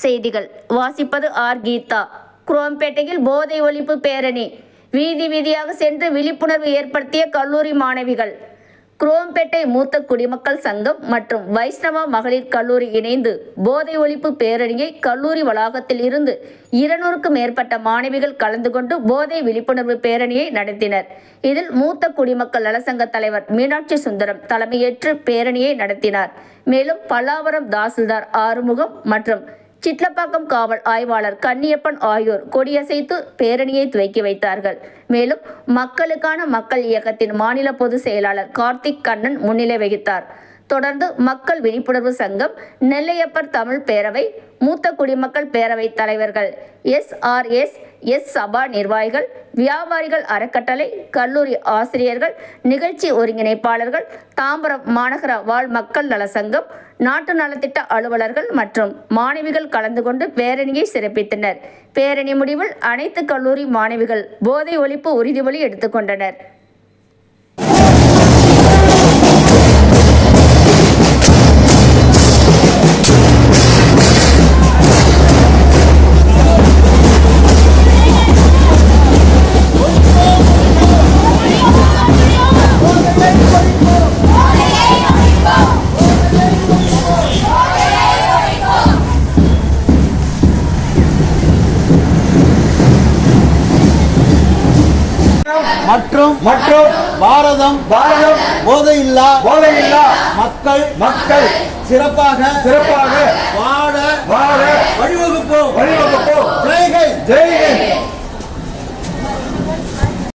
செய்திகள். வாசிப்பது ஆர். கீதா. குரோம்பேட்டையில் போதை ஒழிப்பு பேரணி. வீதி வீதியாக சென்று விழிப்புணர்வு ஏற்படுத்திய கல்லூரி மாணவிகள். குரோம்பேட்டை மூத்த குடிமக்கள் சங்கம் மற்றும் வைஷ்ணவ மகளிர் கல்லூரி இணைந்து போதை ஒழிப்பு பேரணியை கல்லூரி வளாகத்தில் இருந்து இருநூறுக்கும் மேற்பட்ட மாணவிகள் கலந்து கொண்டு போதை விழிப்புணர்வு பேரணியை நடத்தினர். இதில் மூத்த குடிமக்கள் நலசங்க தலைவர் மீனாட்சி சுந்தரம் தலைமையேற்று பேரணியை நடத்தினார். மேலும் பல்லாவரம் தாசில்தார் ஆறுமுகம் மற்றும் சிட்லப்பாக்கம் காவல் ஆய்வாளர் கன்னியப்பன் ஆகியோர் கொடியசைத்து பேரணியை துவக்கி வைத்தார்கள். மேலும் மக்களுக்கான மக்கள் இயக்கத்தின் மாநில பொதுச் செயலாளர் கார்த்திக் கண்ணன் முன்னிலை வகித்தார். தொடர்ந்து மக்கள் விழிப்புணர்வு சங்கம் நெல்லையப்பர் தமிழ் பேரவை மூத்த குடிமக்கள் பேரவை தலைவர்கள் எஸ் ஆர் எஸ் எஸ் சபா நிர்வாகிகள் வியாபாரிகள் அறக்கட்டளை கல்லூரி ஆசிரியர்கள் நிகழ்ச்சி ஒருங்கிணைப்பாளர்கள் தாம்பரம் மாநகர வாழ் மக்கள் நல சங்கம் நாட்டு நலத்திட்ட அலுவலர்கள் மற்றும் மாணவிகள் கலந்து கொண்டு பேரணியை சிறப்பித்தனர். பேரணி முடிவில் அனைத்து கல்லூரி மாணவிகள் போதை ஒழிப்பு உறுதிமொழி எடுத்துக்கொண்டனர் மற்றும் மற்றும் பாரதம் பாரதம் போதையில்லா போதையில்லா மக்கள் மக்கள் சிறப்பாக சிறப்பாக வாழ வாழ வழிவகுப்போம். வழிவகுப்போம். ஜெய்ஹிந்த். ஜெய் ஹிந்த்